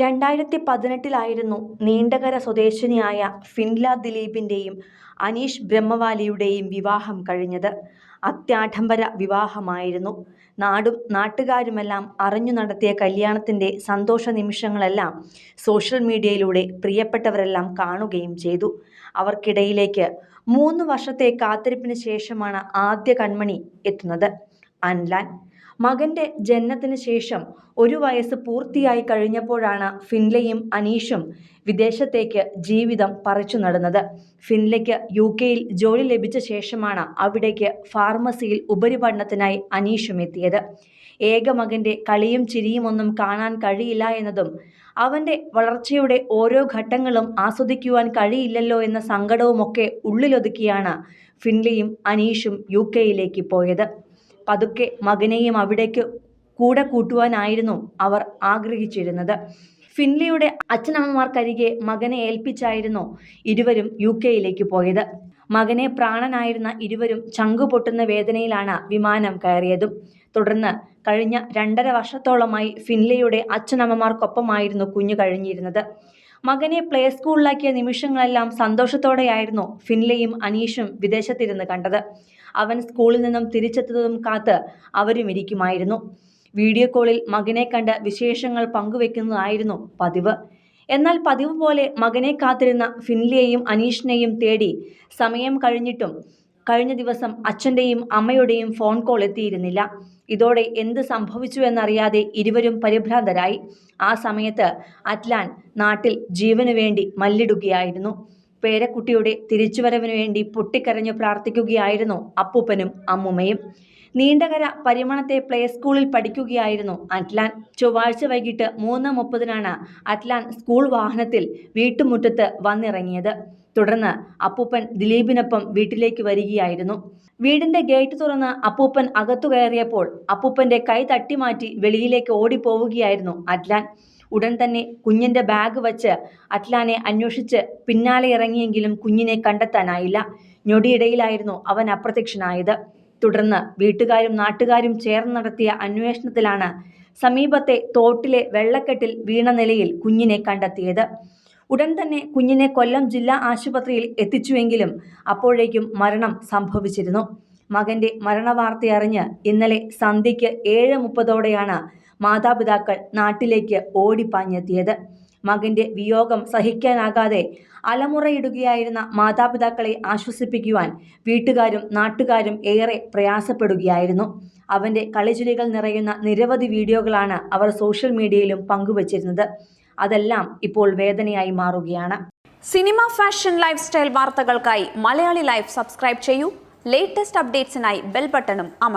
രണ്ടായിരത്തി പതിനെട്ടിലായിരുന്നു നീണ്ടകര സ്വദേശിനിയായ ഫിൻല ദിലീപിന്റെയും അനീഷ് ബ്രഹ്മവാലിയുടെയും വിവാഹം കഴിഞ്ഞത്. അത്യാഡംബര വിവാഹമായിരുന്നു. നാടും നാട്ടുകാരുമെല്ലാം അറിഞ്ഞു നടത്തിയ കല്യാണത്തിന്റെ സന്തോഷ നിമിഷങ്ങളെല്ലാം സോഷ്യൽ മീഡിയയിലൂടെ പ്രിയപ്പെട്ടവരെല്ലാം കാണുകയും ചെയ്തു. അവർക്കിടയിലേക്ക് മൂന്ന് വർഷത്തെ കാത്തിരിപ്പിന് ശേഷമാണ് ആദ്യ കൺമണി എത്തുന്നത്. അൻലാൻ മകന്റെ ജനനത്തിന് ശേഷം ഒരു വയസ്സ് പൂർത്തിയായി കഴിഞ്ഞപ്പോഴാണ് ഫിൻലയും അനീഷും വിദേശത്തേക്ക് ജീവിതം പറിച്ചു നടന്നത്. ഫിൻലയ്ക്ക് യു കെയിൽ ജോലി ലഭിച്ച ശേഷമാണ് അവിടേക്ക് ഫാർമസിയിൽ ഉപരിപഠനത്തിനായി അനീഷും എത്തിയത്. ഏക മകന്റെ കളിയും ചിരിയും ഒന്നും കാണാൻ കഴിയില്ല എന്നതും അവന്റെ വളർച്ചയുടെ ഓരോ ഘട്ടങ്ങളും ആസ്വദിക്കുവാൻ കഴിയില്ലല്ലോ എന്ന സങ്കടവുമൊക്കെ ഉള്ളിലൊതുക്കിയാണ് ഫിൻലിയും അനീഷും യു കെയിലേക്ക് പോയത്. പതുക്കെ മകനെയും അവിടേക്ക് കൂടെ കൂട്ടുവാനായിരുന്നു അവർ ആഗ്രഹിച്ചിരുന്നത്. ഫിൻലിയുടെ അച്ഛനമ്മമാർക്കരികെ മകനെ ഏൽപ്പിച്ചായിരുന്നു ഇരുവരും യു കെയിലേക്ക് പോയത്. മകനെ പ്രാണനായിരുന്ന ഇരുവരും ചങ്കു പൊട്ടുന്ന വേദനയിലാണ് വിമാനം കയറിയതും. തുടർന്ന് കഴിഞ്ഞ രണ്ടര വർഷത്തോളമായി ഫിൻലിയുടെ അച്ഛനമ്മമാർക്കൊപ്പമായിരുന്നു കുഞ്ഞു കഴിഞ്ഞിരുന്നത്. മകനെ പ്ലേ സ്കൂളിലാക്കിയ നിമിഷങ്ങളെല്ലാം സന്തോഷത്തോടെയായിരുന്നു ഫിൻലയും അനീഷും വിദേശത്തിരുന്ന് കണ്ടത്. അവൻ സ്കൂളിൽ നിന്നും തിരിച്ചെത്തുന്നതും കാത്ത് അവരും ഇരിക്കുമായിരുന്നു. വീഡിയോ കോളിൽ മകനെ കണ്ട് വിശേഷങ്ങൾ പങ്കുവെക്കുന്നതായിരുന്നു പതിവ്. എന്നാൽ പതിവ് പോലെ മകനെ കാത്തിരുന്ന ഫിൻലിയെയും അനീഷിനെയും തേടി സമയം കഴിഞ്ഞിട്ടും കഴിഞ്ഞ ദിവസം അച്ഛന്റെയും അമ്മയുടെയും ഫോൺ കോൾ എത്തിയിരുന്നില്ല. ഇതോടെ എന്ത് സംഭവിച്ചു എന്നറിയാതെ ഇരുവരും പരിഭ്രാന്തരായി. ആ സമയത്ത് അറ്റ്ലാൻ നാട്ടിൽ ജീവനു വേണ്ടി മല്ലിടുകയായിരുന്നു. പേരക്കുട്ടിയുടെ തിരിച്ചുവരവിനു വേണ്ടി പൊട്ടിക്കരഞ്ഞു പ്രാർത്ഥിക്കുകയായിരുന്നു അപ്പൂപ്പനും അമ്മുമ്മയും. നീണ്ടകര പരിമണത്തെ പ്ലേ സ്കൂളിൽ പഠിക്കുകയായിരുന്നു അറ്റ്ലാൻ. ചൊവ്വാഴ്ച വൈകിട്ട് മൂന്ന് മുപ്പതിനാണ് അറ്റ്ലാൻ സ്കൂൾ വാഹനത്തിൽ വീട്ടുമുറ്റത്ത് വന്നിറങ്ങിയത്. തുടർന്ന് അപ്പൂപ്പൻ ദിലീപിനൊപ്പം വീട്ടിലേക്ക് വരികയായിരുന്നു. വീടിന്റെ ഗേറ്റ് തുറന്ന് അപ്പൂപ്പൻ അകത്തു കയറിയപ്പോൾ അപ്പൂപ്പന്റെ കൈ തട്ടിമാറ്റി വെളിയിലേക്ക് ഓടിപ്പോവുകയായിരുന്നു അറ്റ്ലാൻ ഉടൻ തന്നെ കുഞ്ഞിന്റെ ബാഗ് വച്ച് അറ്റ്ലാനെ അന്വേഷിച്ച് പിന്നാലെ ഇറങ്ങിയെങ്കിലും കുഞ്ഞിനെ കണ്ടെത്താനായില്ല. ഞൊടിയിടയിലായിരുന്നു അവൻ അപ്രത്യക്ഷനായത്. തുടർന്ന് വീട്ടുകാരും നാട്ടുകാരും ചേർന്ന് നടത്തിയ അന്വേഷണത്തിലാണ് സമീപത്തെ തോട്ടിലെ വെള്ളക്കെട്ടിൽ വീണ നിലയിൽ കുഞ്ഞിനെ കണ്ടെത്തിയത്. ഉടൻ തന്നെ കുഞ്ഞിനെ കൊല്ലം ജില്ലാ ആശുപത്രിയിൽ എത്തിച്ചുവെങ്കിലും അപ്പോഴേക്കും മരണം സംഭവിച്ചിരുന്നു. മകന്റെ മരണവാർത്തയറിഞ്ഞ് ഇന്നലെ സന്ധ്യയ്ക്ക് ഏഴ് മുപ്പതോടെയാണ് മാതാപിതാക്കൾ നാട്ടിലേക്ക് ഓടിപ്പാഞ്ഞെത്തിയത്. മകന്റെ വിയോഗം സഹിക്കാനാകാതെ അലമുറയിടുകയായിരുന്ന മാതാപിതാക്കളെ ആശ്വസിപ്പിക്കുവാൻ വീട്ടുകാരും നാട്ടുകാരും ഏറെ പ്രയാസപ്പെടുകയായിരുന്നു. അവന്റെ കളിചുലികൾ നിറയുന്ന നിരവധി വീഡിയോകളാണ് അവർ സോഷ്യൽ മീഡിയയിലും പങ്കുവച്ചിരുന്നത്. അതെല്ലാം ഇപ്പോൾ വേദനയായി മാറുകയാണ്. സിനിമ ഫാഷൻ ലൈഫ് സ്റ്റൈൽ വാർത്തകൾക്കായി മലയാളി ലൈഫ് സബ്സ്ക്രൈബ് ചെയ്യൂ. ലേറ്റസ്റ്റ് അപ്ഡേറ്റ്സിനായി ബെൽ ബട്ടണും അമർ